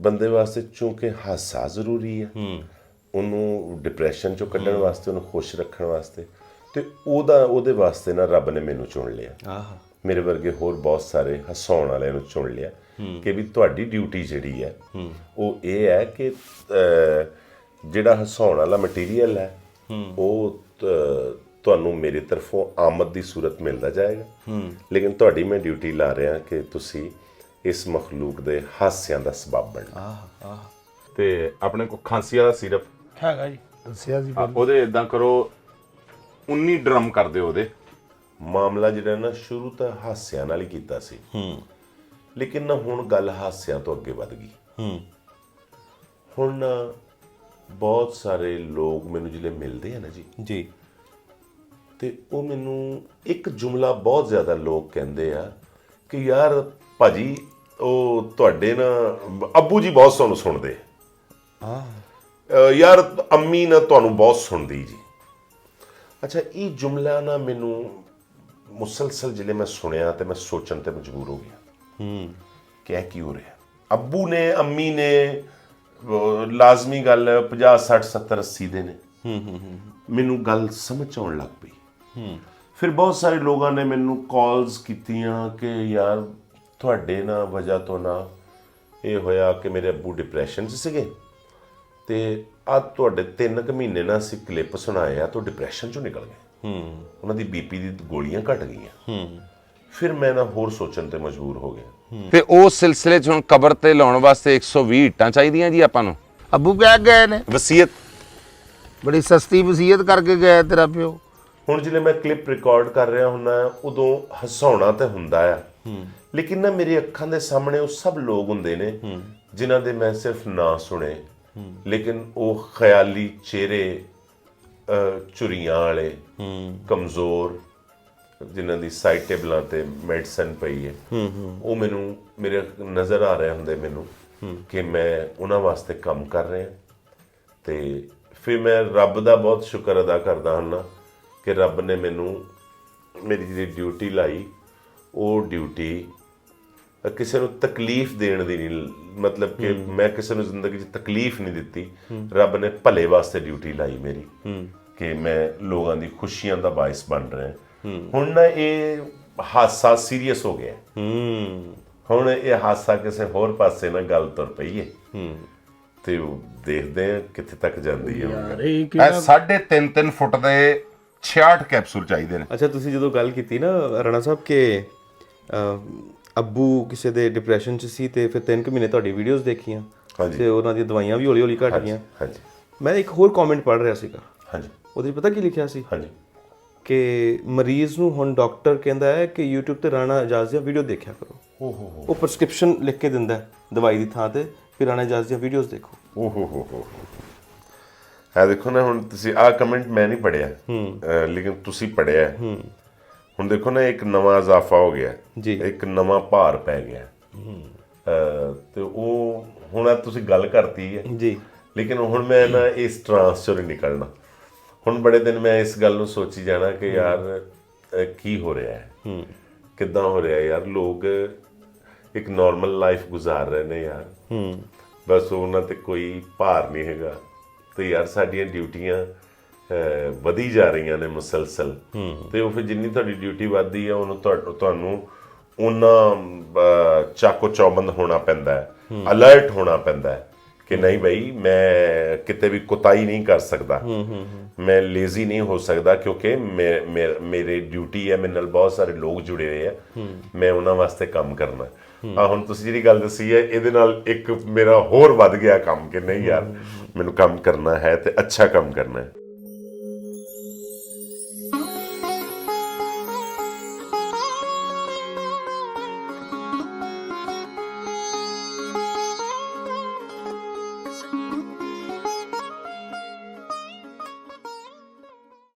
ਬੰਦੇ ਵਾਸਤੇ ਚੂੰਕਿ ਹਾਸਾ ਜ਼ਰੂਰੀ ਹੈ ਹੂੰ। ਉਹਨੂੰ ਡਿਪਰੈਸ਼ਨ ਚੋਂ ਕੱਢਣ ਵਾਸਤੇ ਉਹਨੂੰ ਖੁਸ਼ ਰੱਖਣ ਵਾਸਤੇ। ਤੇ ਉਹਦਾ ਉਹਦੇ ਵਾਸਤੇ ਨਾ ਰੱਬ ਨੇ ਮੈਨੂੰ ਚੁਣ ਲਿਆ। ਆਹ। ਮੇਰੇ ਵਰਗੇ ਹੋਰ ਬਹੁਤ ਸਾਰੇ ਹਸਾਉਣ ਵਾਲਿਆਂ ਨੂੰ ਚੁਣ ਲਿਆ ਕਿ ਵੀ ਤੁਹਾਡੀ ਡਿਊਟੀ ਜਿਹੜੀ ਹੈ ਉਹ ਇਹ ਹੈ ਕਿ ਜਿਹੜਾ ਹਸਾਉਣ ਵਾਲਾ ਮਟੀਰੀਅਲ ਹੈ ਉਹ ਤੁਹਾਨੂੰ ਮੇਰੇ ਤਰਫੋਂ ਆਮਦ ਦੀ ਸੂਰਤ ਮਿਲਦਾ ਜਾਏਗਾ। ਲੇਕਿਨ ਤੁਹਾਡੀ ਮੈਂ ਡਿਊਟੀ ਲਾ ਰਿਹਾ ਕਿ ਤੁਸੀਂ ਇਸ ਮਖਲੂਕ ਦੇ ਹਾਸਿਆਂ ਦਾ ਸਬਬ ਬਣਨਾ। ਆਹ ਆਹ। ਤੇ ਆਪਣੇ ਕੋ ਖਾਂਸੀ ਵਾਲਾ ਸਿਰਪ ਹੈਗਾ ਜੀ। ਦੱਸਿਆ ਸੀ ਆ, ਉਹਦੇ ਇਦਾਂ ਕਰੋ 19 ਡਰਮ ਕਰ ਦਿਓ ਉਹਦੇ। ਮਾਮਲਾ ਜਿਹੜਾ ਨਾ ਸ਼ੁਰੂ ਤਾਂ ਹਾਸਿਆਂ ਨਾਲ ਹੀ ਕੀਤਾ ਸੀ। ਹੂੰ। ਲੇਕਿਨ ਨਾ ਹੁਣ ਗੱਲ ਹਾਸਿਆਂ ਤੋਂ ਅੱਗੇ ਵੱਧ ਗਈ। ਹੂੰ। ਹੁਣ ਨਾ ਬਹੁਤ ਸਾਰੇ ਲੋਕ ਮੈਨੂੰ ਜਿਹੜੇ ਮਿਲਦੇ ਆ ਨਾ ਜੀ। ਜੀ। ਤੇ ਉਹ ਮੈਨੂੰ ਇੱਕ ਜੁਮਲਾ ਬਹੁਤ ਜ਼ਿਆਦਾ ਲੋਕ ਕਹਿੰਦੇ ਆ ਕਿ ਯਾਰ ਭਾਜੀ ਉਹ ਤੁਹਾਡੇ ਨਾ ਅੱਬੂ ਜੀ ਬਹੁਤ ਤੁਹਾਨੂੰ ਸੁਣਦੇ। ਅਹ ਯਾਰ ਅੰਮੀ ਨਾ ਤੁਹਾਨੂੰ ਬਹੁਤ ਸੁਣਦੀ ਜੀ। ਅੱਛਾ ਇਹ ਜੁਮਲਾ ਨਾ ਮੈਨੂੰ ਮੁਸਲਸਲ ਜਿਹੜੇ ਮੈਂ ਸੁਣਿਆ ਤੇ ਮੈਂ ਸੋਚਣ ਤੇ ਮਜਬੂਰ ਹੋ ਗਿਆ। ਹੂੰ। ਕਿ ਇਹ ਕੀ ਹੋ ਰਿਹਾ? ਅੱਬੂ ਨੇ ਅੰਮੀ ਨੇ ਲਾਜ਼ਮੀ ਗੱਲ 50 60 70 80 ਦੇ ਨੇ। ਹੂੰ ਹੂੰ ਹੂੰ। ਮੈਨੂੰ ਗੱਲ ਸਮਝ ਆਉਣ ਲੱਗ ਪਈ। ਹੂੰ। ਫਿਰ ਬਹੁਤ ਸਾਰੇ ਲੋਕਾਂ ਨੇ ਮੈਨੂੰ ਕਾਲਸ ਕੀਤੀਆਂ ਕਿ ਯਾਰ ਤੁਹਾਡੇ ਨਾ ਵਜ੍ਹਾ ਤੋਂ ਨਾ ਇਹ ਹੋਇਆ ਕਿ ਮੇਰੇ ਅੱਬੂ ਡਿਪਰੈਸ਼ਨ 'ਚ ਸੀਗੇ। ਤੇ ਆ ਤੁਹਾਡੇ 3 ਕੁ ਮਹੀਨੇ ਨਾ ਅਸੀਂ ਕਲਿੱਪ ਸੁਣਾਏ ਆ ਤੋਂ ਡਿਪਰੈਸ਼ਨ 'ਚੋਂ ਨਿਕਲ ਗਏ। ਹੂੰ। ਉਹਨਾਂ ਦੀ ਬੀਪੀ ਦੀ ਗੋਲੀਆਂ ਘਟ ਗਈਆਂ। ਹੂੰ। ਫਿਰ ਮੈਂ ਨਾ ਹੋਰ ਸੋਚਣ ਤੇ ਮਜਬੂਰ ਹੋ ਗਿਆ। ਤੇ ਉਸ ਸਿਲਸਿਲੇ 'ਚ ਹੁਣ ਕਬਰ ਤੇ ਲਾਉਣ ਵਾਸਤੇ 120 ਇੱਟਾਂ ਚਾਹੀਦੀਆਂ ਜੀ ਆਪਾਂ ਨੂੰ। ਅੱਬੂ ਕਹਿ ਗਏ ਨੇ। ਵਸੀਅਤ। ਬੜੀ ਸਸਤੀ ਵਸੀਅਤ ਕਰਕੇ ਗਿਆ ਤੇਰਾ ਪਿਓ। ਹੁਣ ਜਿਹੜੇ ਮੈਂ ਕਲਿੱਪ ਰਿਕਾਰਡ ਕਰ ਰਿਹਾ ਹੁੰਨਾ ਉਦੋਂ ਹਸਾਉਣਾ ਤੇ ਹੁੰਦਾ ਆ। ਲੇਕਿਨ ਨਾ ਮੇਰੀ ਅੱਖਾਂ ਦੇ ਸਾਹਮਣੇ ਉਹ ਸਭ ਲੋਕ ਹੁੰਦੇ ਨੇ ਜਿਨ੍ਹਾਂ ਦੇ ਮੈਂ ਸਿਰਫ ਨਾਂ ਸੁਣੇ। ਲੇਕਿਨ ਉਹ ਖਿਆਲੀ ਚਿਹਰੇ ਝੁਰੀਆਂ ਵਾਲੇ ਕਮਜ਼ੋਰ ਜਿਨ੍ਹਾਂ ਦੀ ਸਾਈਡ ਟੇਬਲਾਂ ਤੇ ਮੈਡੀਸਨ ਪਈ ਹੈ। ਉਹ ਮੈਨੂੰ ਮੇਰੇ ਨਜ਼ਰ ਆ ਰਹੇ ਹੁੰਦੇ ਮੈਨੂੰ ਕਿ ਮੈਂ ਉਹਨਾਂ ਵਾਸਤੇ ਕੰਮ ਕਰ ਰਿਹਾ। ਤੇ ਫਿਰ ਮੈਂ ਰੱਬ ਦਾ ਬਹੁਤ ਸ਼ੁਕਰ ਅਦਾ ਕਰਦਾ ਹਾਂ ਕਿ ਰੱਬ ਨੇ ਮੈਨੂੰ ਮੇਰੀ ਜਿਹੜੀ ਡਿਊਟੀ ਲਾਈ ਉਹ ਡਿਊਟੀ ਕਿਸੇ ਨੂੰ ਤਕਲੀਫ ਦੇਣ ਦੀ ਨਹੀਂ ਮਤਲਬ ਕਿ ਮੈਂ ਕਿਸੇ ਨੂੰ ਜ਼ਿੰਦਗੀ 'ਚ ਤਕਲੀਫ ਨਹੀਂ ਦਿੱਤੀ। ਰੱਬ ਨੇ ਭਲੇ ਵਾਸਤੇ ਡਿਊਟੀ ਲਾਈ ਮੇਰੀ। ਕਿ ਮੈਂ ਲੋਕਾਂ ਦੀ ਖੁਸ਼ੀਆਂ ਦਾ ਬਾਇਸ ਬਣ ਰਿਹਾ। ਹੁਣ ਨਾ ਇਹ ਹਾਸਾ ਸੀਰੀਅਸ ਹੋ ਗਿਆ। ਹੁਣ ਇਹ ਹਾਸਾ ਕਿਸੇ ਹੋਰ ਪਾਸੇ ਨਾ ਗੱਲ ਤੁਰ ਪਈ ਹੈ। ਤੇ ਉਹ ਦੇਖਦੇ ਆ ਕਿੱਥੇ ਤੱਕ ਜਾਂਦੀ ਹੈ। ਇਹ ਇਹ ਸਾਢੇ 3 3 ਫੁੱਟ ਦੇ 66 ਕੈਪਸੂਲ ਚਾਹੀਦੇ ਨੇ। ਅੱਛਾ ਤੁਸੀਂ ਜਦੋਂ ਗੱਲ ਕੀਤੀ ਨਾ ਰਣਾ ਸਾਹਿਬ ਕਿ ਅੱਬੂ ਕਿਸੇ ਦੇ ਡਿਪਰੈਸ਼ਨ 'ਚ ਸੀ ਤੇ ਫਿਰ ਤਿੰਨ ਕੁ ਮਹੀਨੇ ਤੁਹਾਡੀ ਵੀਡੀਓਜ਼ ਦੇਖੀਆਂ ਹਾਂਜੀ। ਤੇ ਉਹਨਾਂ ਦੀਆਂ ਦਵਾਈਆਂ ਵੀ ਹੌਲੀ ਹੌਲੀ ਘਟ ਗਈਆਂ। ਹਾਂਜੀ। ਮੈਂ ਇੱਕ ਹੋਰ ਕਮੈਂਟ ਪੜ੍ਹ ਰਿਹਾ ਸੀਗਾ। ਹਾਂਜੀ। ਉਹਦੇ 'ਚ ਪਤਾ ਕੀ ਲਿਖਿਆ ਸੀ? ਹਾਂਜੀ। ਕਿ ਮਰੀਜ਼ ਨੂੰ ਹੁਣ ਡਾਕਟਰ ਕਹਿੰਦਾ ਹੈ ਕਿ YouTube ਤੇ ਰਾਣਾ ਇਜਾਜ਼ ਦੀਆਂ ਵੀਡੀਓ ਦੇਖਿਆ ਕਰੋ। ਓ ਹੋ। ਹੋ ਉਹ ਪ੍ਰਸਕ੍ਰਿਪਸ਼ਨ ਲਿਖ ਕੇ ਦਿੰਦਾ ਹੈ ਦਵਾਈ ਦੀ ਥਾਂ ਤੇ ਫਿਰ ਰਾਣਾ ਇਜਾਜ਼ ਦੀਆਂ ਵੀਡੀਓਜ਼ ਦੇਖੋ। ਓ ਹੋ ਹੋ। ਹੋ ਆ ਦੇਖੋ ਨਾ ਹੁਣ ਤੁਸੀਂ ਆ ਕਮੈਂਟ ਮੈਂ ਨਹੀਂ ਪੜਿਆ ਅਹ, ਲੇਕਿਨ ਤੁਸੀਂ ਪੜਿਆ ਹੈ। ਹੁਣ ਦੇਖੋ ਨਾ ਇੱਕ ਨਵਾਂ ਇਜ਼ਾਫਾ ਹੋ ਗਿਆ। ਜੀ। ਇੱਕ ਨਵਾਂ ਭਾਰ ਪੈ ਗਿਆ। ਤੇ ਉਹ ਹੁਣ ਤੁਸੀਂ ਗੱਲ ਕਰਤੀ ਹੈ। ਜੀ। ਲੇਕਿਨ ਹੁਣ ਮੈਂ ਨਾ ਇਸ ਟਰਾਂਸ ਚੋਂ ਨਿਕਲਣਾ। ਹੁਣ ਬੜੇ ਦਿਨ ਮੈਂ ਇਸ ਗੱਲ ਨੂੰ ਸੋਚੀ ਜਾਣਾ ਕਿ ਯਾਰ ਕੀ ਹੋ ਰਿਹਾ ਹੈ? ਕਿੱਦਾਂ ਹੋ ਰਿਹਾ ਯਾਰ? ਲੋਕ ਇੱਕ ਨਾਰਮਲ ਲਾਈਫ ਗੁਜ਼ਾਰ ਰਹੇ ਨੇ ਯਾਰ। ਬਸ ਉਹਨਾਂ ਤੇ ਕੋਈ ਭਾਰ ਨਹੀਂ ਹੈਗਾ। ਤੇ ਯਾਰ ਸਾਡੀਆਂ ਡਿਊਟੀਆਂ ਵਧੀ ਜਾ ਰਹੀਆਂ ਨੇ ਮੁਸਲਸਲ। ਤੇ ਉਹ ਫਿਰ ਜਿੰਨੀ ਤੁਹਾਡੀ ਡਿਊਟੀ ਵੱਧਦੀ ਹੈ ਉਹਨੂੰ ਤੁਹਾ- ਤੁਹਾਨੂੰ ਉਹਨਾਂ ਚਾਕੋ ਚੌਬੰਦ ਹੋਣਾ ਪੈਂਦਾ ਹੈ ਅਲਰਟ ਹੋਣਾ ਪੈਂਦਾ ਹੈ ਕਿ ਨਹੀਂ ਭਾਈ ਮੈਂ ਕਿਤੇ ਵੀ ਕੁਤਾਈ ਨਹੀਂ ਕਰ ਸਕਦਾ। ਮੈਂ ਲੇਜ਼ੀ ਨਹੀਂ ਹੋ ਸਕਦਾ ਕਿਉਂਕਿ ਮੇਰੇ ਡਿਊਟੀ ਹੈ ਮੇਰੇ ਨਾਲ ਬਹੁਤ ਸਾਰੇ ਲੋਕ ਜੁੜੇ ਹੋਏ ਆ। ਮੈਂ ਉਹਨਾਂ ਵਾਸਤੇ ਕੰਮ ਕਰਨਾ ਆ ਹੁਣ ਤੁਸੀਂ ਜਿਹੜੀ ਗੱਲ ਦੱਸੀ ਹੈ ਇਹਦੇ ਨਾਲ ਇੱਕ ਮੇਰਾ ਹੋਰ ਵੱਧ ਗਿਆ ਕੰਮ ਕਿ ਨਹੀਂ ਯਾਰ ਮੈਨੂੰ ਕੰਮ ਕਰਨਾ ਹੈ ਤੇ ਅੱਛਾ ਕੰਮ ਕਰਨਾ ਹੈ।